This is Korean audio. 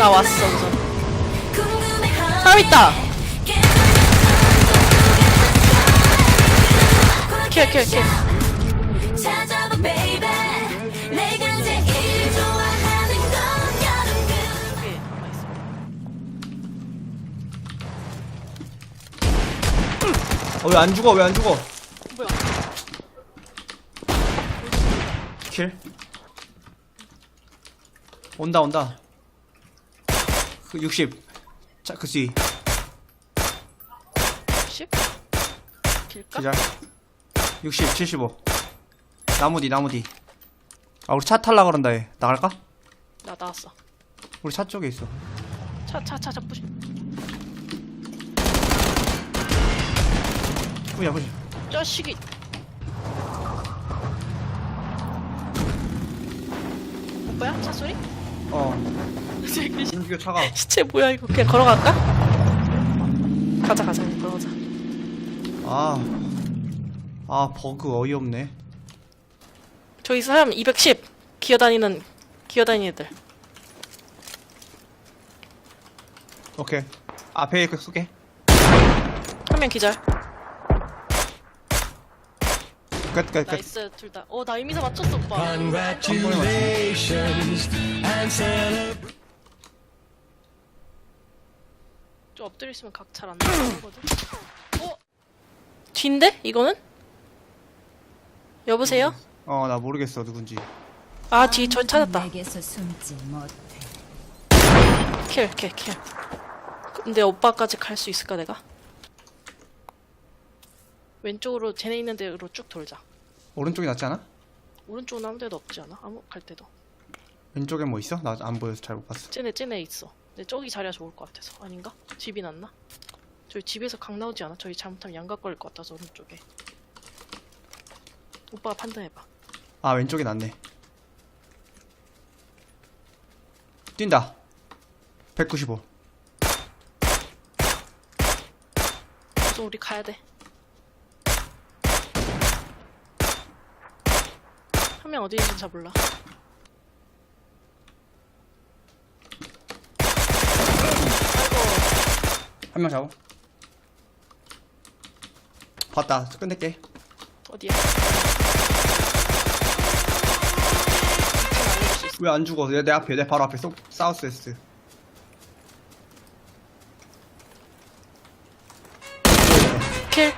나 왔어 우선 사람 있다 여기 하나 있어 어, 왜 안 죽어? 왜 안 죽어? 뭐야 킬. 온다, 온다. 그 60. 자, 그 뒤. 10? 길까? 기절. 60, 75. 나무 뒤, 나무 뒤. 아, 우리 차 탈라 그런다, 얘. 나갈까? 나 나왔어 우리 차 쪽에 있어. 차 차차 잡부시 뿌냐, 뿌냐. 자식이 오빠야? 차 소리? 어. 새끼 시- 인기가 차가. 시체 뭐야 이거 그냥 걸어갈까? 가자 가자 그냥 걸어가자 아. 아, 버그 어이없네. 저기 사람 210 기어다니는 기어다니는 애들 오케이. 앞에 그 쏘게. 한 명 기절 끝, 끝, 끝. 나이스 둘 다 어나 이미사 맞췄어 오빠 Congratulations and celebrate. 좀 엎드려 있으면 각 잘 안 나거든 어? 뒤인데? 이거는? 여보세요? 어, 나 모르겠어, 누군지. 아뒤저 찾았다 내게서 숨지 못해 킬 킬 킬 근데 오빠까지 갈 수 있을까 내가? 왼쪽으로 쟤네 있는 데로 쭉 돌자 오른쪽이 낫지 않아? 오른쪽은 아무 데도 없지 않아? 아무 갈 때도 왼쪽에 뭐 있어? 나 안 보여서 잘 못 봤어. 쟤네 쟤네 있어 근데 저기 자리가 좋을 것 같아서 아닌가? 집이 낫나? 저희 집에서 강 나오지 않아? 저희 잘못하면 양각 걸릴 것 같아서 오른쪽에 오빠가 판단해봐 아, 왼쪽이 낫네. 뛴다. 195. 그래서 우리 가야 돼. 한명 어디 있는지 잘 몰라. 한 명 잡아. 봤다. 끝낼게. 어디야? 왜 안 죽어? 내, 내 앞에, 내 바로 앞에, 쏙, 사우스 에스트. 킬.